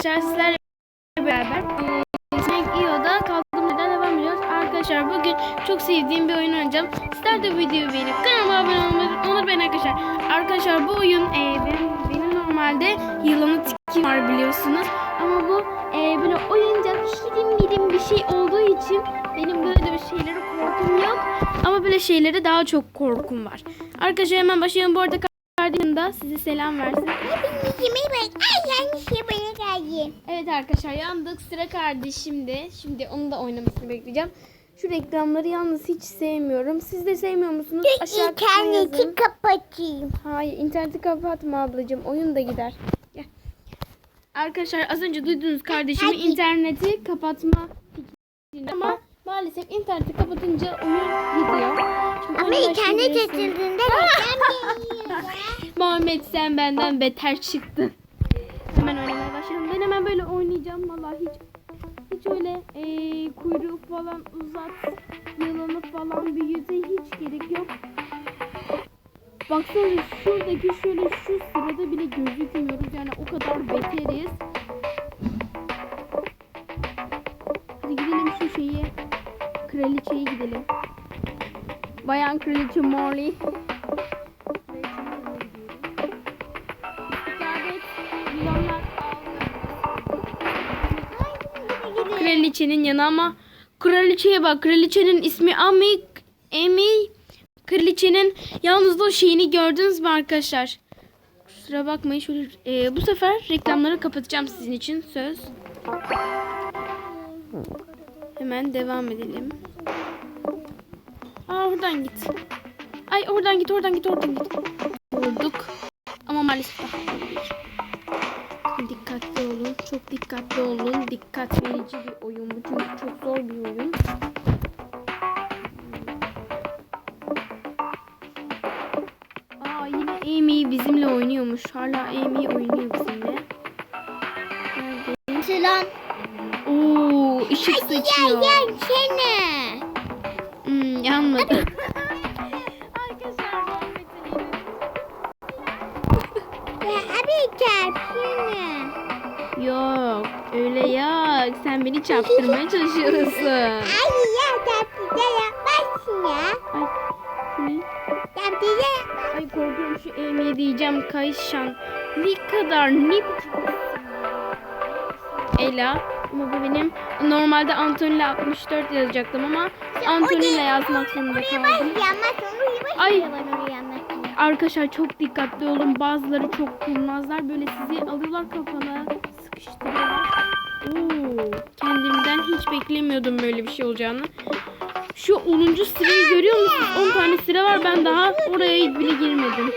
arkadaşlar sizlerle beraber Snake EO'da kaldığımız yerden devam ediyoruz. Arkadaşlar bugün çok sevdiğim bir oyun oynayacağım. Sizler de videoyu beğenip kanalıma abone olmayı unutmayın arkadaşlar. Arkadaşlar bu oyun e, benim, benim normalde yılanı tikim var biliyorsunuz. Ama bu e, böyle oyuncak şirin mirim bir şey olduğu için benim böyle bir şeylere korkum yok. Ama böyle şeylere daha çok korkum var. Arkadaşlar hemen başlayalım. Bu arada kardeşim de size selam versin. Yemeği bak. Ay yanlış şey geldi. Evet arkadaşlar yandık sıra kardeşimde. Şimdi onu da oynamasını bekleyeceğim. Şu reklamları yalnız hiç sevmiyorum. Siz de sevmiyor musunuz? Aşağı. İnterneti kapatayım. Hayır interneti kapatma ablacığım. Oyun da gider. Gel. Arkadaşlar az önce duydunuz kardeşimin Hadi. interneti kapatma fikrini ama maalesef interneti kapatınca oyun gidiyor. Şimdi Ama internet açıldığında reklam geliyor. Muhammed sen benden beter çıktın. Hiç öyle eee kuyruğu falan uzat, yılanı falan büyüte hiç gerek yok. Baksana şuradaki şöyle şu sırada bile gözükmüyoruz. Yani o kadar beteriz. Hadi gidelim şu şeyi. Kraliçeye gidelim. Bayan kraliçe Molly. Kraliçenin yanı ama kraliçeye bak. Kraliçenin ismi Ami. Amy. Kraliçenin yalnız o şeyini gördünüz mü arkadaşlar? Kusura bakmayın şöyle e, bu sefer reklamları kapatacağım sizin için söz. Hemen devam edelim. Aa oradan git. Ay oradan git oradan git oradan git. Vurduk. Ama maalesef daha. Çok dikkatli olun. Dikkat verici bir oyun bu. Çünkü çok zor bir oyun. Aa yine Amy bizimle oynuyormuş. Hala Amy oynuyor bizimle. Nerede? Selam. Oo ışık saçıyor. Gel sene. Hmm, yanmadı. Arkadaşlar Ya abi çarpsana. Yok öyle yok. Sen beni çarptırmaya çalışıyorsun. Ay ya çarpıda yapmazsın ya. Ay, Çarpıda ay korkuyorum şu Amy'ye diyeceğim Kayşan. Ne kadar ne Ela ama bu benim normalde Antonio 64 yazacaktım ama Antonio yazmak zorunda kaldım. Ay. Arkadaşlar çok dikkatli olun. Bazıları çok kurnazlar. Böyle sizi alıyorlar kafana. Sıkıştırıyorlar. Oo, kendimden hiç beklemiyordum böyle bir şey olacağını. Şu 10. sırayı görüyor musunuz? 10 tane sıra var. Ben daha oraya bile girmedim.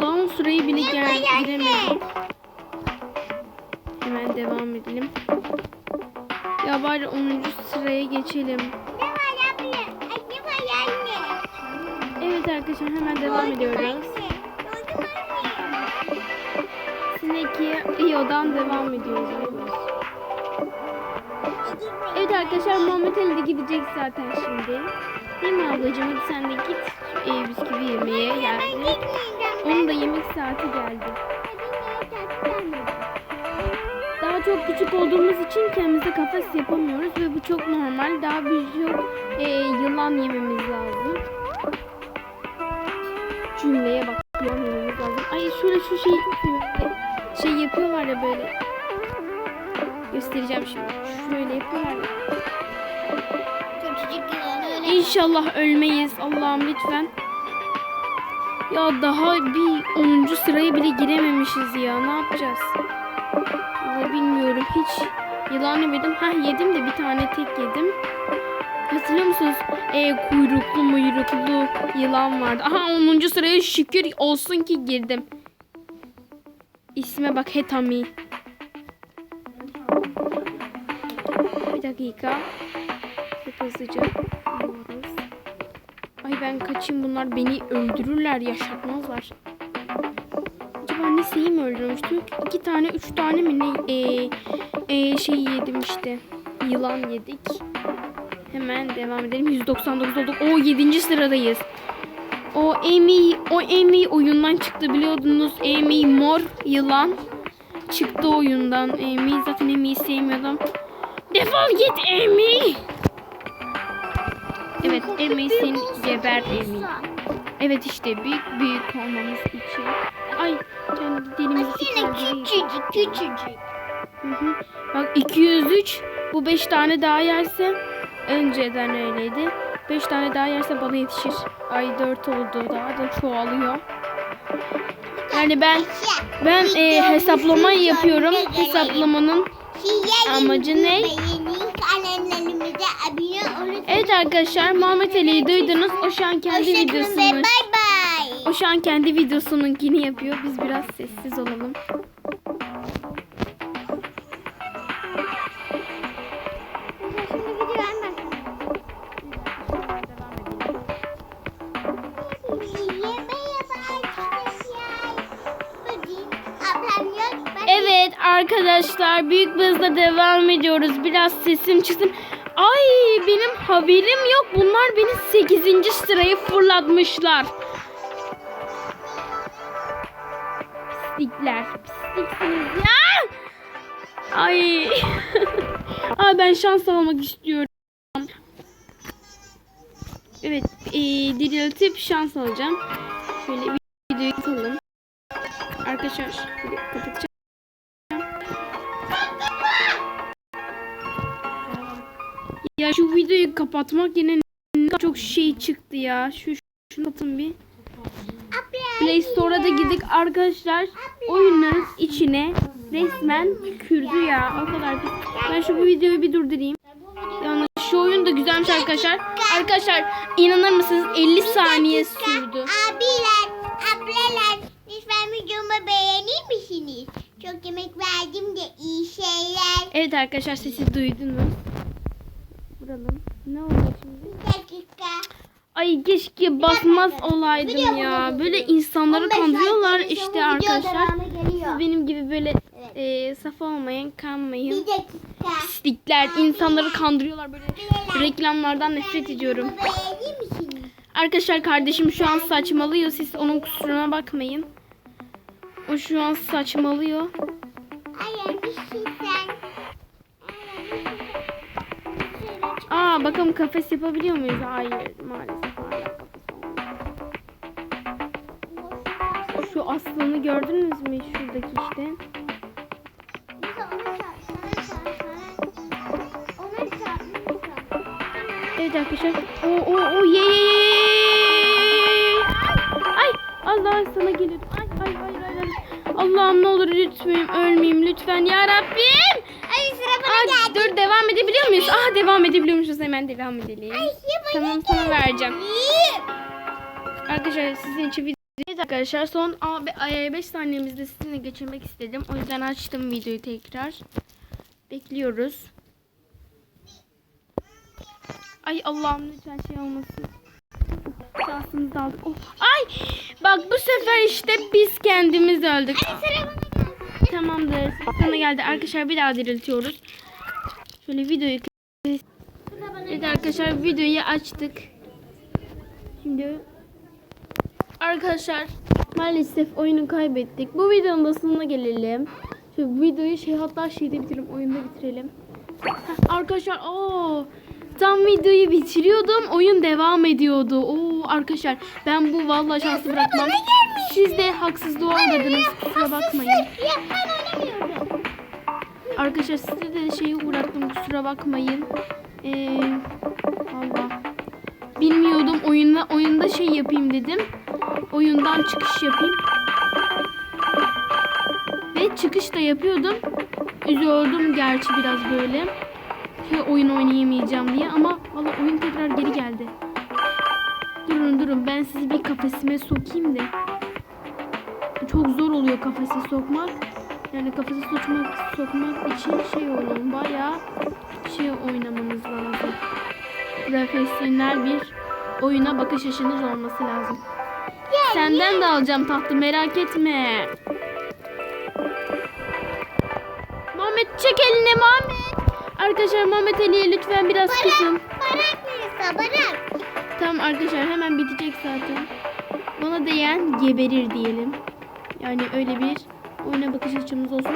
Daha 10 sırayı bile gel giremedim. Hemen devam edelim. Ya bari 10. sıraya geçelim. Evet arkadaşlar hemen devam ediyoruz. Snake Io'dan devam ediyoruz. Evet arkadaşlar Muhammed Ali de gidecek zaten şimdi. Değil mi ablacığım? Hadi sen de git. E, bisküvi yemeye geldi. Onun da yemek saati geldi. Daha çok küçük olduğumuz için kendimize kafes yapamıyoruz ve bu çok normal. Daha birçok e, yılan yememiz lazım. Cümleye bak. Yılan yememiz lazım. Ay şöyle şu şeyi seviyorum. Şey yapıyorlar ya böyle. Göstereceğim şimdi. Şöyle yapıyorlar ya. İnşallah ölmeyiz. Allah'ım lütfen. Ya daha bir 10. sıraya bile girememişiz ya. Ne yapacağız? Vallahi bilmiyorum. Hiç yılan yemedim. Ha yedim de bir tane tek yedim. Hatırlıyor musunuz? E, kuyruklu muyruklu yılan vardı. Aha 10. sıraya şükür olsun ki girdim. İsme bak Hetami. Bir dakika. Çok hızlıca. Ay ben kaçayım bunlar beni öldürürler yaşatmazlar. Acaba ne şeyi mi öldürmüştük? İki tane üç tane mi ne ee, ee, şey yedim işte. Yılan yedik. Hemen devam edelim. 199 olduk. O 7. sıradayız. O Amy, o Amy oyundan çıktı biliyordunuz. Amy mor yılan. çıktı oyundan. Amy zaten Amy'yi sevmiyordum. Defol git Amy. Evet Amy seni geber Amy. Evet işte büyük büyük olmamız için. Ay kendi dilimizi Yine çıkardı. küçücük küçücük. Hı hı. Bak 203 bu 5 tane daha yerse önceden öyleydi. 5 tane daha yerse bana yetişir. Ay 4 oldu daha da çoğalıyor. Yani ben ben e, hesaplama yapıyorum. Hesaplamanın Amacı ne? Evet arkadaşlar Muhammed Ali'yi duydunuz. O şu an kendi videosunu o şu an kendi videosununkini yapıyor. Biz biraz sessiz olalım. Evet arkadaşlar büyük bir devam ediyoruz. Biraz sesim çıksın. Ay benim haberim yok. Bunlar beni 8. sıraya fırlatmışlar. Pislikler. Pisliksiniz ya. Ay. Ay ben şans almak istiyorum. Evet, e, diriltip şans alacağım. Şöyle videoyu atalım. Arkadaşlar şöyle kapatacağım. Ya şu videoyu kapatmak yine çok şey çıktı ya. Şu şunu atın bir. Play Store'a da gidip arkadaşlar oyunların içine resmen tükürdü ya. O kadar. Ben şu bu videoyu bir durdurayım. Yalnız şu oyun da güzelmiş arkadaşlar. Arkadaşlar inanır mısınız 50 saniye sürdü. Abiler, ablalar lütfen videomu beğenir misiniz? Çok yemek verdim de iyi şeyler. Evet arkadaşlar sesi duydunuz. Vuralım. Ne oldu şimdi? Bir dakika. Ay keşke basmaz olaydım Video ya. Böyle insanları 15 kandırıyorlar işte arkadaşlar. Siz benim gibi böyle Evet. e, saf olmayın, kanmayın. Bir dakika. Pislikler, insanları kandırıyorlar böyle. Reklamlardan nefret ediyorum. Arkadaşlar kardeşim şu an saçmalıyor. Siz onun kusuruna bakmayın. O şu an saçmalıyor. Bakalım kafes yapabiliyor muyuz? Hayır maalesef hala kafes. Şu aslanı gördünüz mü şuradaki işte? Evet arkadaşlar. O o o ye ye ye. Ay Allah sana gelir. Ay ay ay ay. Allah'ım ne olur lütfen ölmeyeyim lütfen ya Rabbim. Dur devam edebiliyor muyuz? Ah devam edebiliyormuşuz hemen devam edelim. Tamam sana vereceğim. Arkadaşlar sizin için video Evet arkadaşlar son 5 saniyemizde sizinle geçirmek istedim. O yüzden açtım videoyu tekrar. Bekliyoruz. Ay Allah'ım lütfen şey olmasın. Şansımızı aldık. Oh. Ay bak bu sefer işte biz kendimiz öldük. Tamamdır. Sana geldi. Arkadaşlar bir daha diriltiyoruz. Şöyle videoyu Evet arkadaşlar videoyu açtık. Şimdi arkadaşlar maalesef oyunu kaybettik. Bu videonun da sonuna gelelim. Şu videoyu şey hatta şeyde bitirelim. Oyunda bitirelim. Heh, arkadaşlar o tam videoyu bitiriyordum. Oyun devam ediyordu. Oo arkadaşlar ben bu vallahi şansı bırakmam. Siz de haksızlığa uğradınız. Kusura bakmayın. Arkadaşlar size de şeyi uğrattım kusura bakmayın. Ee, Allah. Bilmiyordum oyunda oyunda şey yapayım dedim. Oyundan çıkış yapayım. Ve çıkış da yapıyordum. Üzüldüm gerçi biraz böyle. Şey, oyun oynayamayacağım diye ama valla oyun tekrar geri geldi. Durun durun ben sizi bir kafesime sokayım da. Çok zor oluyor kafese sokmak. Yani kafese sokmak, sokmak için şey oynayın. Bayağı şey oynamanız lazım. Profesyonel bir oyuna bakış açınız olması lazım. Senden de alacağım tahtı merak etme. Muhammed çek elini Muhammed. Arkadaşlar Muhammed Ali'ye lütfen biraz kısın. Barak Melisa barak. Tamam arkadaşlar hemen bitecek zaten. Bana değen geberir diyelim. Yani öyle bir Oyuna bakış açımız olsun.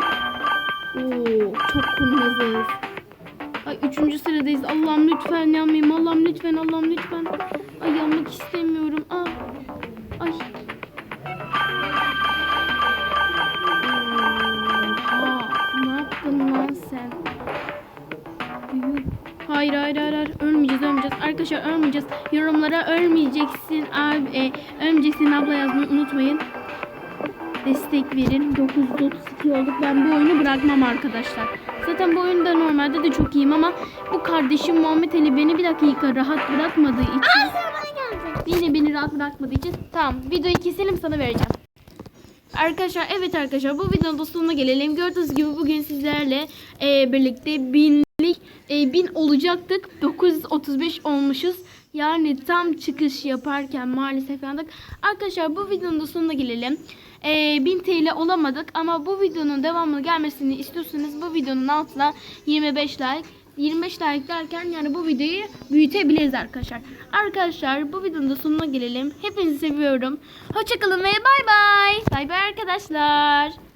Oo, çok kurnazız. Ay üçüncü sıradayız. Allah'ım lütfen yanmayayım. Allah'ım lütfen. Allah'ım lütfen. Ay yanmak istemiyorum. Aa. Ay. Oha. Ne yaptın lan sen? Hayır hayır hayır hayır. Ölmeyeceğiz ölmeyeceğiz. Arkadaşlar ölmeyeceğiz. Yorumlara ölmeyeceksin abi. E, ölmeyeceksin abla yazmayı unutmayın. Destek verin. 932 olduk. Ben bu oyunu bırakmam arkadaşlar. Zaten bu oyunda normalde de çok iyiyim ama bu kardeşim Muhammed Ali beni bir dakika rahat bırakmadığı için Aa bana. Yine beni rahat bırakmadığı için tamam videoyu keselim sana vereceğim. Arkadaşlar evet arkadaşlar bu videonun da sonuna gelelim. Gördüğünüz gibi bugün sizlerle e, birlikte binlik e, bin olacaktık. 935 olmuşuz. Yani tam çıkış yaparken maalesef yandık. Arkadaşlar bu videonun da sonuna gelelim. E, 1000 TL olamadık ama bu videonun devamını gelmesini istiyorsanız bu videonun altına 25 like 25 like derken yani bu videoyu büyütebiliriz arkadaşlar. Arkadaşlar bu videonun da sonuna gelelim. Hepinizi seviyorum. Hoşçakalın ve bay bay. Bay bay arkadaşlar.